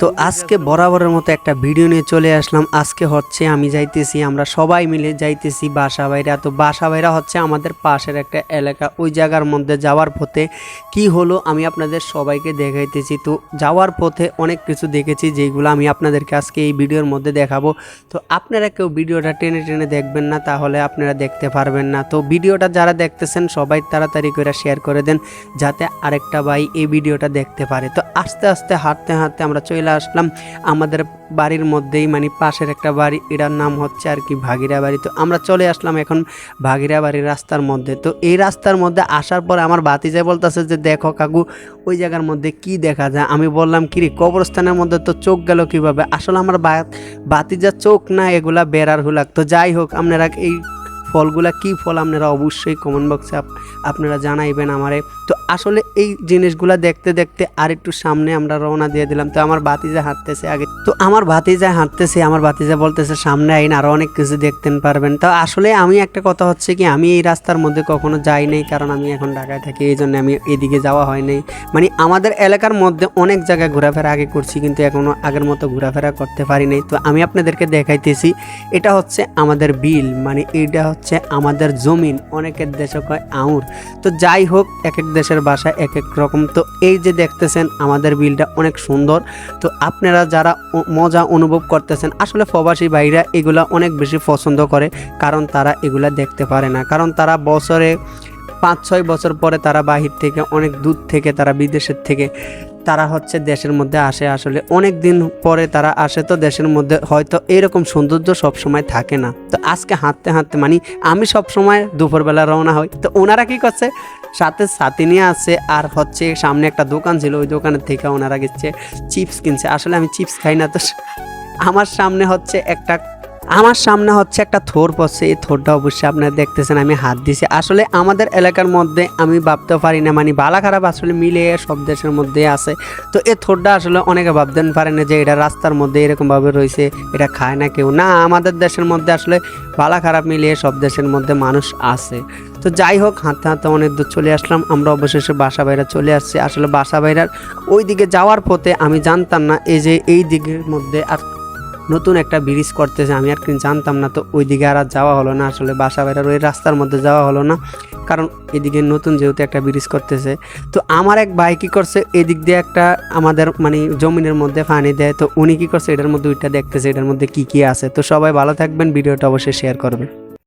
তো আজকে বরাবরের মতো একটা ভিডিও নিয়ে চলে আসলাম। আজকে হচ্ছে আমি যাইতেছি, আমরা সবাই মিলে যাইতেছি বাসা বাইরা। তো বাসা বাইরা হচ্ছে আমাদের পাশের একটা এলাকা। ওই জায়গার মধ্যে যাওয়ার পথে কি হলো আমি আপনাদের সবাইকে দেখাইতেছি। তো যাওয়ার পথে অনেক কিছু দেখেছি, যেগুলো আমি আপনাদেরকে আজকে এই ভিডিওর মধ্যে দেখাবো। তো আপনারা কেউ ভিডিওটা টেনে টেনে দেখবেন না, তাহলে আপনারা দেখতে পারবেন না। তো ভিডিওটা যারা দেখতেছেন, সবাই তাড়াতাড়ি করে শেয়ার করে দেন, যাতে আরেকটা ভাই এই ভিডিওটা দেখতে পারে। তো আস্তে আস্তে, হাঁটতে হাঁটতে আমরা চলে আসলাম। আমাদের বাড়ির মধ্যেই মানে পাশের একটা বাড়ি, এটার নাম হচ্ছে আর কি ভাগিরা বাড়ি। তো আমরা চলে আসলাম এখন ভাগিরা বাড়ির রাস্তার মধ্যে। তো এই রাস্তার মধ্যে আসার পর আমার বাতিজাই বলতেছে যে, দেখো কাকু, ওই জায়গার মধ্যে কি দেখা যায়? আমি বললাম, কি রে, কবরস্থানের মধ্যে তো চোখ গেল কীভাবে? আসলে আমার বা- বাতিজার চোখ না, এগুলা বেড়ার হুলাক। তো যাই হোক, আপনারা এই ফলগুলা কি ফল আপনারা অবশ্যই কমেন্ট বক্সে আপনারা জানাইবেন আমারে। তো আসলে এই জিনিসগুলা দেখতে দেখতে আর একটু সামনে আমরা রওনা দিয়ে দিলাম। তো আমার ভাতিজা হাঁটতেছে আগে। তো আমার ভাতিজা হাঁটতেছে, আমার ভাতিজা বলতেছে, সামনে আইন আরও অনেক কিছু দেখতে পারবেন। তো আসলে আমি একটা কথা হচ্ছে কি, আমি এই রাস্তার মধ্যে কখনো যাই নাই, কারণ আমি এখন ঢাকায় থাকি এই জন্য আমি এদিকে যাওয়া হয় নাই। মানে আমাদের এলাকার মধ্যে অনেক জায়গায় ঘোরাফেরা আগে করছি, কিন্তু এখনও আগের মতো ঘোরাফেরা করতে পারি নাই। তো আমি আপনাদেরকে দেখাইতেছি, এটা হচ্ছে আমাদের বিল। মানে এইটা হচ্ছে আমাদের জমিন, অনেকের দেশে কয় আউর তো যাই হোক এক এক দেশের ভাষা এক এক রকম। তো এই যে দেখতেছেন, আমাদের বিলটা অনেক সুন্দর। তো আপনারা যারা মজা অনুভব করতেছেন, আসলে প্রবাসী ভাইরা এগুলা অনেক বেশি পছন্দ করে, কারণ তারা এগুলা দেখতে পারে না। কারণ তারা বছরে পাঁচ ছয় বছর পরে তারা বাহির থেকে, অনেক দূর থেকে, তারা বিদেশের থেকে, তারা হচ্ছে দেশের মধ্যে আসে। আসলে অনেক দিন পরে তারা আসে তো দেশের মধ্যে, হয়তো এরকম সৌন্দর্য সব সময় থাকে না। তো আজকে হাঁটতে হাঁটতে মানে আমি সব সময় দুপুরবেলা রওনা হই। তো ওনারা কি করছে? সাথে সাথে নিয়ে আসছে আর হচ্ছে সামনে একটা দোকান ছিল, ওই দোকানের থেকে ওনারা গেছে, চিপস কিনছে। আসলে আমি চিপস খাই না তো, আমার সামনে হচ্ছে একটা আমার সামনে হচ্ছে একটা থোর পড়ছে, এই থোরটা অবশ্যই আপনারা দেখতেছেন, আমি হাত দিছি। আসলে আমাদের এলাকার মধ্যে আমি ভাবতে পারি না মানে বালা খারাপ আসলে মিলে সব দেশের মধ্যে আছে। তো এই থোরটা আসলে অনেকে ভাবতেন পারে না যে এটা রাস্তার মধ্যে এরকমভাবে রয়েছে, এটা খায় না কেউ। না, আমাদের দেশের মধ্যে আসলে ভালো খারাপ মিলিয়ে সব দেশের মধ্যে মানুষ আছে। তো যাই হোক, হাঁটতে হাঁটতে অনেক দূর চলে আসলাম, আমরা অবশেষে বাসা বাইরা চলে আসছি। আসলে বাসা বাইরার ওই দিকে যাওয়ার পথে আমি জানতাম না, এই যে এই দিকের মধ্যে আর নতুন একটা ব্রিজ করতেছে, আমি আর জানতাম না তো ওই দিকে আর আর যাওয়া হলো না, আসলে বাসা বাইরের ওই রাস্তার মধ্যে যাওয়া হলো না। কারণ এদিকে নতুন যেহেতু একটা ব্রিজ করতেছে, তো আমার এক ভাই কী করছে, এদিক দিয়ে একটা আমাদের মানে জমিনের মধ্যে পানি দেয়, তো উনি কী করছে, এটার মধ্যে ওইটা দেখতেছে, এটার মধ্যে কী কী আছে। তো সবাই ভালো থাকবেন, ভিডিওটা অবশ্যই শেয়ার করবেন।